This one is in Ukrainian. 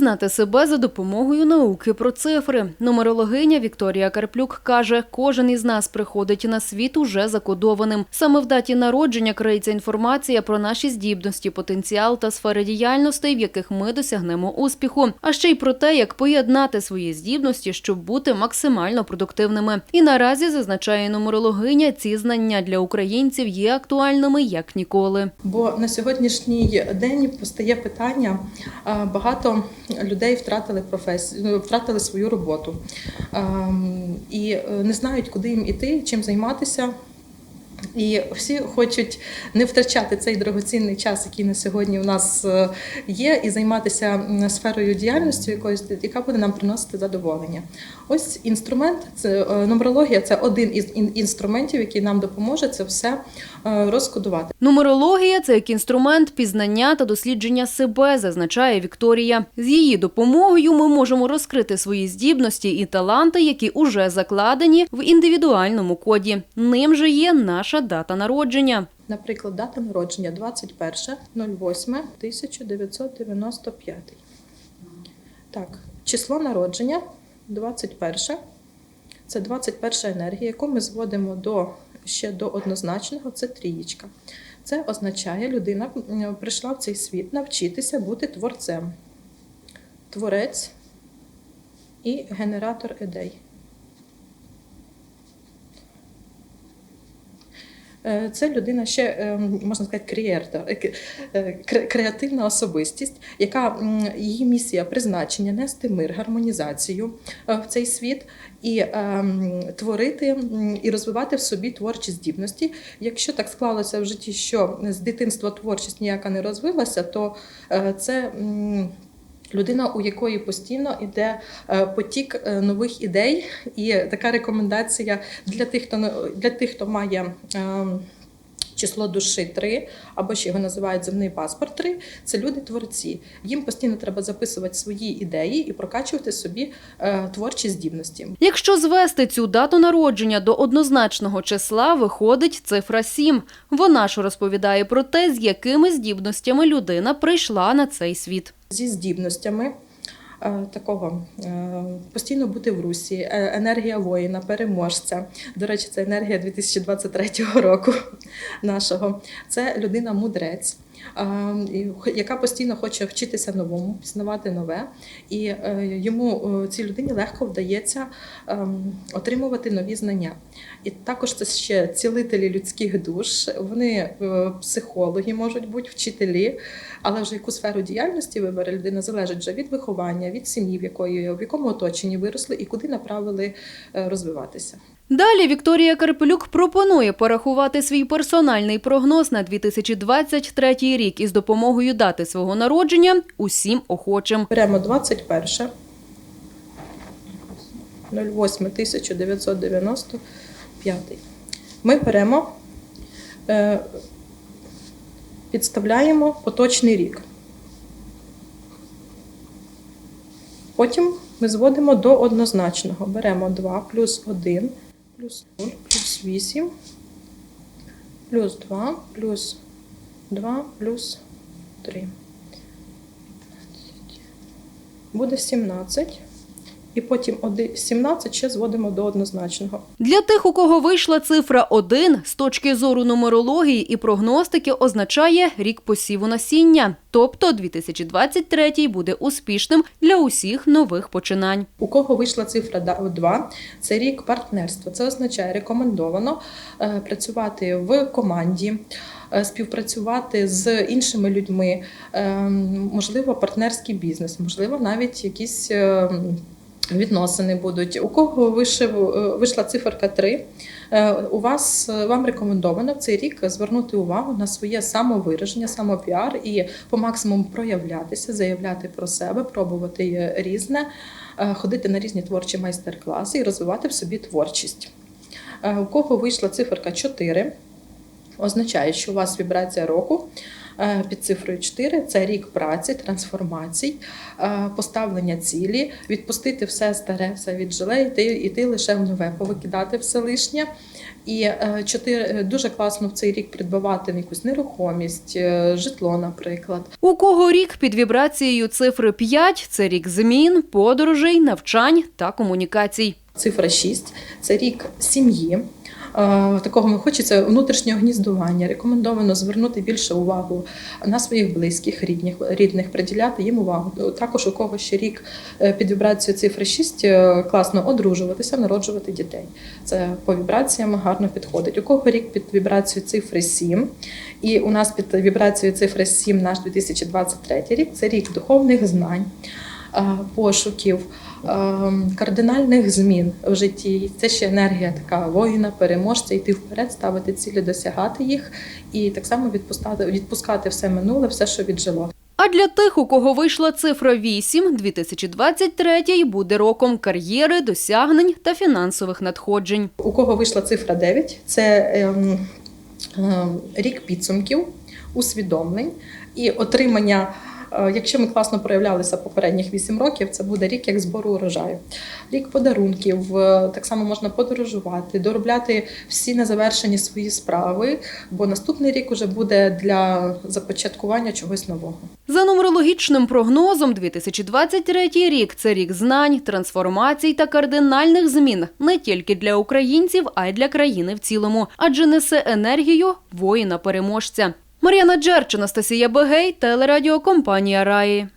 Пізнати себе за допомогою науки про цифри. Нумерологиня Вікторія Карплюк каже, кожен із нас приходить на світ уже закодованим. Саме в даті народження криється інформація про наші здібності, потенціал та сфери діяльностей, в яких ми досягнемо успіху, а ще й про те, як поєднати свої здібності, щоб бути максимально продуктивними. І наразі зазначає нумерологиня, ці знання для українців є актуальними як ніколи. Бо на сьогоднішній день постає питання: багато людей втратили професію, ну, втратили свою роботу Ем, і е, не знають, куди їм іти, чим займатися. І всі хочуть не втрачати цей дорогоцінний час, який на сьогодні у нас е, є, і займатися сферою діяльністю, якоюсь, яка буде нам приносити задоволення. Ось інструмент, це е, нумерологія, це один із інструментів, який нам допоможе це все е, розкодувати. Нумерологія це як інструмент пізнання та дослідження себе, зазначає Вікторія. З її допомогою ми можемо розкрити свої здібності і таланти, які уже закладені в індивідуальному коді. Ним же є наша дата народження. Наприклад, дата народження 21.08.1995. Так, число народження 21. Це 21 енергія, яку ми зводимо до ще до однозначного, це трієчка. Це означає, людина прийшла в цей світ навчитися бути творцем. Творець і генератор ідей. Це людина ще е, можна сказати креатор, е, е, креативна особистість, яка її місія призначення нести мир, гармонізацію е, в цей світ і творити і розвивати в собі творчі здібності. Якщо так склалося в житті, що з дитинства творчість ніяка не розвилася, то е, це. Людина, у якої постійно йде е, потік е, нових ідей, і така рекомендація для тих, хто для тих, хто має ем, число душі 3, або ще його називають земний паспорт 3, це люди-творці. Їм постійно треба записувати свої ідеї і прокачувати собі е, творчі здібності. Якщо звести цю дату народження до однозначного числа, виходить цифра 7. Вона ж розповідає про те, з якими здібностями людина прийшла на цей світ. Зі здібностями. е, Такого е, постійно бути в русі, е, енергія воїна, переможця. До речі, це енергія 2023 року нашого. Це людина е, х- яка постійно хоче вчитися новому, пізнавати нове. І е, йому е, цій людині легко вдається ем, отримувати нові знання. І також це ще цілителі людських душ. Вони е, психологи можуть бути, вчителі. Але вже яку сферу діяльності вибере людина залежить вже від виховання, від сім'ї, в якої в якому оточенні виросли і куди направили розвиватися. Далі Вікторія Карпелюк пропонує порахувати свій персональний прогноз на 2023 рік із допомогою дати свого народження усім охочим. Беремо 21 08 1995. Ми беремо, е, підставляємо поточний рік. Потім ми зводимо до однозначного. Беремо 2 плюс 1 плюс 0 плюс 8 плюс 2 плюс 2 плюс 3. Буде 17. І потім оди- 17 ще зводимо до однозначного. Для тих, у кого вийшла цифра 1, з точки зору нумерології і прогностики означає рік посіву насіння. Тобто 2023 буде успішним для усіх нових починань. У кого вийшла цифра 2, це рік партнерства. Це означає рекомендовано е, працювати в команді, е, співпрацювати з іншими людьми, е, можливо, партнерський бізнес, можливо, навіть якісь. Відносини будуть. У кого вийшов, е, вийшла циферка 3, е, у вас е, вам рекомендовано в цей рік звернути увагу на своє самовираження, самопіар і по максимуму проявлятися, заявляти про себе, пробувати різне, ходити на різні творчі майстер-класи і розвивати в собі творчість. У кого вийшла циферка 4, означає, що у вас вібрація року під цифрою 4 це рік праці, трансформацій, е, поставлення цілі, відпустити все старе, все віджиле, йти, йти лише в нове, повикидати все лишнє. І е, чотири е, дуже класно в цей рік придбавати якусь нерухомість, е, житло, наприклад. У кого рік під вібрацією цифри 5 – це рік змін, подорожей, навчань та комунікацій. Цифра 6 – це рік сім'ї. Е, Такого хочеться внутрішнього гніздування. Рекомендовано звернути більше увагу на своїх близьких, рідних, рідних приділяти їм увагу. Також у кого ще рік е, під вібрацією цифри 6 е, класно одружуватися, народжувати дітей. Це по вібраціям гарно підходить. У кого рік під вібрацією цифри 7, і у нас під вібрацією цифри 7 наш 2023 рік це рік духовних знань, пошуків, кардинальних змін в житті. Це ще енергія така воїна, переможця, йти вперед, ставити цілі, досягати їх і так само відпускати, відпускати все минуле, все, що віджило. А для тих, у кого вийшла цифра 8, 2023 буде роком кар'єри, досягнень та фінансових надходжень. У кого вийшла цифра 9, це ем, ем, рік підсумків, усвідомлень і отримання. Е, Якщо ми класно проявлялися попередніх 8 років, це буде рік як збору урожаю, рік подарунків. е, Так само можна подорожувати, доробляти всі незавершені свої справи, бо наступний рік уже буде для започаткування чогось нового. За нумерологічним прогнозом, 2023 рік – це рік знань, трансформацій та кардинальних змін не тільки для українців, а й для країни в цілому, адже несе енергію воїна-переможця. Мар'яна Джерч, Анастасія Бегей, телерадіокомпанія Раї.